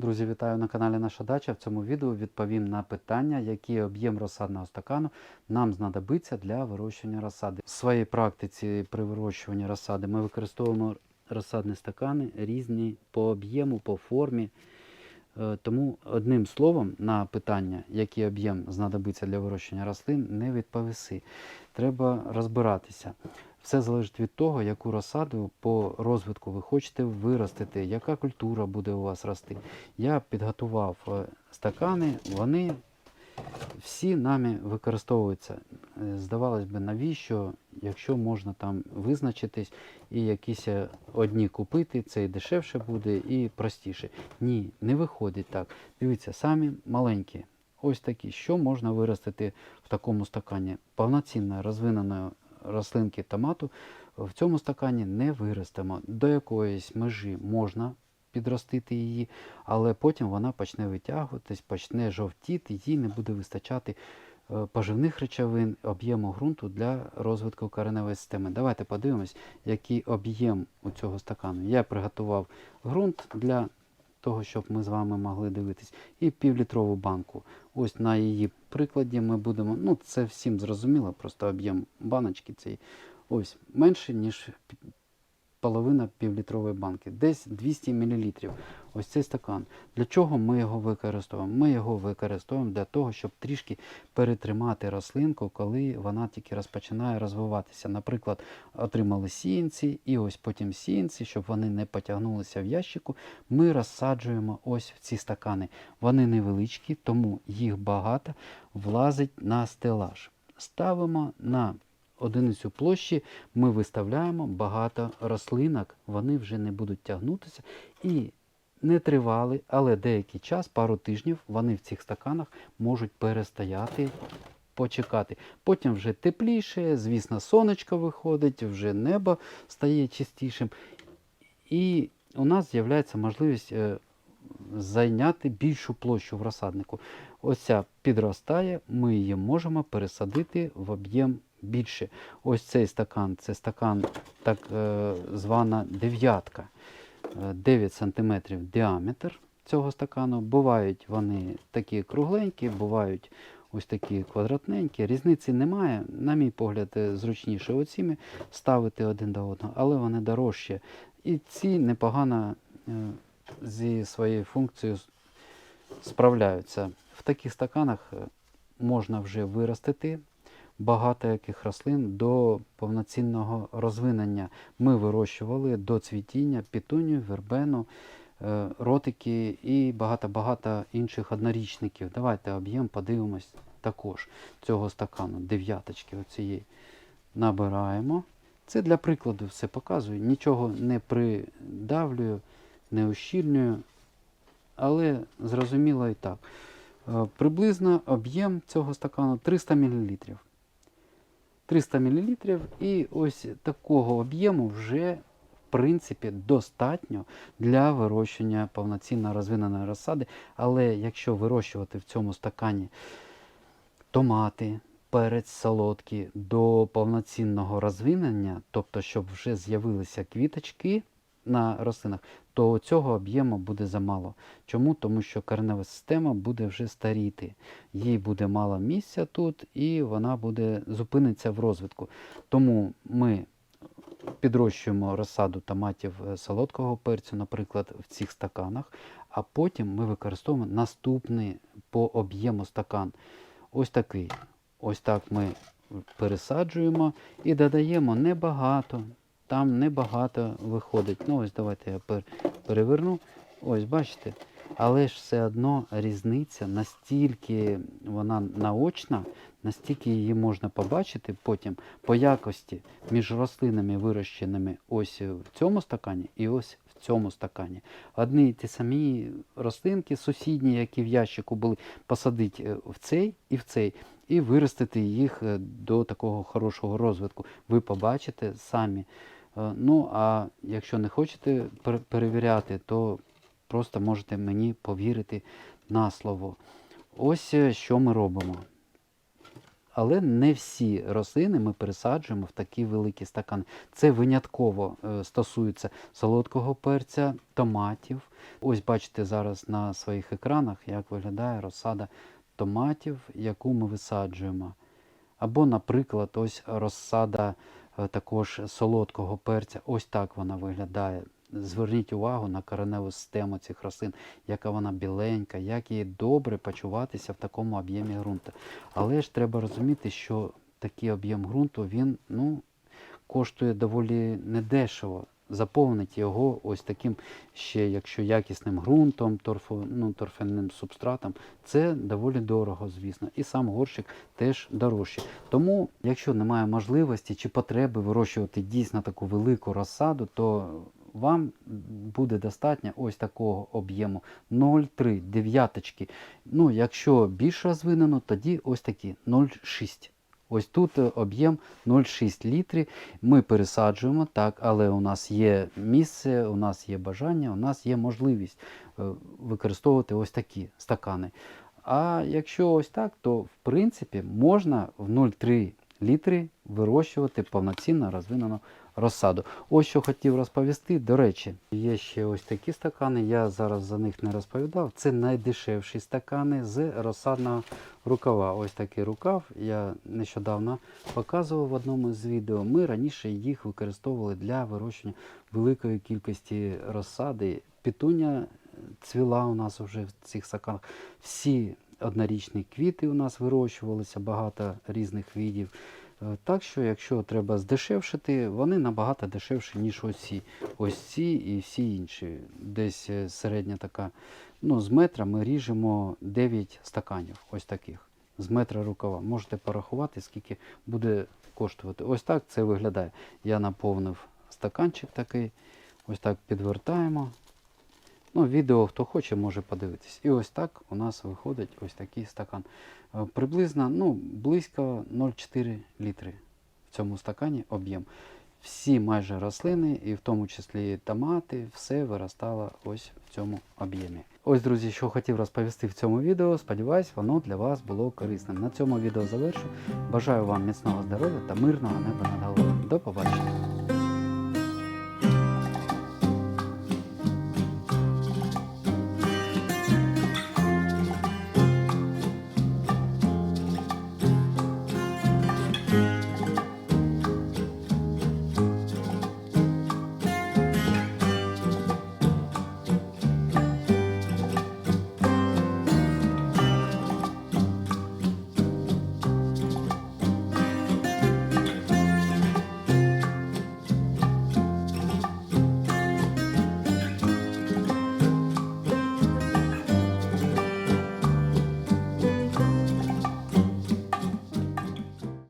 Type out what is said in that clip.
Друзі, вітаю на каналі Наша Дача. В цьому відео відповім на питання, який об'єм розсадного стакану нам знадобиться для вирощування розсади. В своїй практиці при вирощуванні розсади ми використовуємо розсадні стакани різні по об'єму, по формі. Е, Тому одним словом на питання, який об'єм знадобиться для вирощення рослин, не відповіси. Треба розбиратися. Все залежить від того, яку розсаду по розвитку ви хочете виростити, яка культура буде у вас рости. Я підготував е, стакани, вони всі нами використовуються. Е, Здавалось би, навіщо, якщо можна там визначитись і якісь е, одні купити, це і дешевше буде, і простіше. Ні, не виходить так. Дивіться, самі маленькі. Ось такі, що можна виростити в такому стакані. Повноцінно розвиненої рослинки томату в цьому стакані не виростемо. До якоїсь межі можна підростити її, але потім вона почне витягуватись, почне жовтіти, їй не буде вистачати е, поживних речовин, об'єму ґрунту для розвитку кореневої системи. Давайте подивимось, який об'єм у цього стакану. Я приготував ґрунт для того, щоб ми з вами могли дивитись, і півлітрову банку. Ось на її прикладі ми будемо, ну це всім зрозуміло, просто об'єм баночки цієї ось менше, ніж половина півлітрової банки, десь 200 мл. Ось цей стакан. Для чого ми його використовуємо? Ми його використовуємо для того, щоб трішки перетримати рослинку, коли вона тільки розпочинає розвиватися. Наприклад, отримали сіянці, і ось потім сіянці, щоб вони не потягнулися в ящику, ми розсаджуємо ось в ці стакани. Вони невеличкі, тому їх багато влазить на стелаж. Ставимо на одиницю площі, ми виставляємо багато рослинок, вони вже не будуть тягнутися і не тривали, але деякий час, пару тижнів, вони в цих стаканах можуть перестояти, почекати. Потім вже тепліше, звісно, сонечко виходить, вже небо стає чистішим. І у нас з'являється можливість е, зайняти більшу площу в розсаднику. Ось ця підростає, ми її можемо пересадити в об'єм більше. Ось цей стакан це стакан так е, звана дев'ятка. Е, 9 см діаметр цього стакану. Бувають вони такі кругленькі, бувають ось такі квадратненькі. Різниці немає. На мій погляд, е, зручніше оціми ставити один до одного, але вони дорожчі. І ці непогано е, зі своєю функцією справляються. В таких стаканах е, можна вже виростити багато яких рослин до повноцінного розвинення. Ми вирощували до цвітіння пітунію, вербену, е, ротики і багато-багато інших однорічників. Давайте об'єм подивимось також цього стакану, дев'яточки оцієї. Набираємо. Це для прикладу все показую. Нічого не придавлюю, не ущільнюю, але зрозуміло і так. Е, Приблизно об'єм цього стакану 300 мл. 300 мл і ось такого об'єму вже в принципі достатньо для вирощення повноцінно розвиненої розсади. Але якщо вирощувати в цьому стакані томати, перець солодкий до повноцінного розвинення, тобто щоб вже з'явилися квіточки на рослинах, то цього об'єму буде замало. Чому? Тому що коренева система буде вже старіти, їй буде мало місця тут, і вона буде зупиниться в розвитку. Тому ми підрощуємо розсаду томатів е, солодкого перцю, наприклад, в цих стаканах, а потім ми використовуємо наступний по об'єму стакан. Ось такий. Ось так ми пересаджуємо і додаємо небагато. Там небагато виходить. Ну, ось давайте я переверну. Ось, бачите. Але ж все одно різниця настільки вона наочна, настільки її можна побачити потім по якості між рослинами, вирощеними ось в цьому стакані і ось в цьому стакані. Одні ті самі рослинки сусідні, які в ящику були, посадити е, в цей і в цей, і виростити їх е, до такого хорошого розвитку. Ви побачите самі. Е, Ну, а якщо не хочете перевіряти, то просто можете мені повірити на слово. Ось е, що ми робимо. Але не всі рослини ми пересаджуємо в такі великі стакани. Це винятково е, стосується солодкого перця, томатів, Ось бачите зараз на своїх екранах, як виглядає розсада томатів, яку ми висаджуємо. Або, наприклад, ось розсада також солодкого перця. Ось так вона виглядає. Зверніть увагу на кореневу систему цих рослин, яка вона біленька, як їй добре почуватися в такому об'ємі ґрунту. Але ж треба розуміти, що такий об'єм ґрунту він ну, коштує доволі недешево. Заповнити його ось таким ще, якщо якісним ґрунтом, торфу, ну, торфяним субстратом, це доволі дорого, звісно. І сам горщик теж дорожчий. Тому, якщо немає можливості чи потреби вирощувати дійсно таку велику розсаду, то вам буде достатньо ось такого об'єму 0,3 дев'яточки. Ну, якщо більш розвинено, тоді ось такі 0,6. Ось тут е, об'єм 0,6 літрів. Ми пересаджуємо так, але у нас є місце, у нас є бажання, у нас є можливість е, використовувати ось такі стакани. А якщо ось так, то в принципі можна в 0,3 літри вирощувати повноцінно розвинену розсаду. Ось що хотів розповісти. До речі, є ще ось такі стакани. Я зараз за них не розповідав. Це найдешевші стакани з розсадного рукава. Ось такий рукав. Я нещодавно показував в одному з відео. Ми раніше їх використовували для вирощення великої кількості розсади. Пітуня цвіла у нас вже в цих стаканах. Всі однорічні квіти у нас вирощувалися, багато різних видів. Е, Так що, якщо треба здешевшити, вони набагато дешевші, ніж ось ці. Ось ці і всі інші. Десь е, середня така. Ну, з метра ми ріжемо 9 стаканів, ось таких. З метра рукава. Можете порахувати, скільки буде коштувати. Ось так це виглядає. Я наповнив стаканчик такий. Ось так підвертаємо. Ну, відео, хто хоче, може подивитись. І ось так у нас виходить ось такий стакан. Е, Приблизно ну, близько 0,4 літри в цьому стакані об'єм. Всі майже рослини, і в тому числі томати, все виростало ось в цьому об'ємі. Ось, друзі, що хотів розповісти в цьому відео. Сподіваюсь, воно для вас було корисним. На цьому відео завершу. Бажаю вам міцного здоров'я та мирного неба над. До побачення!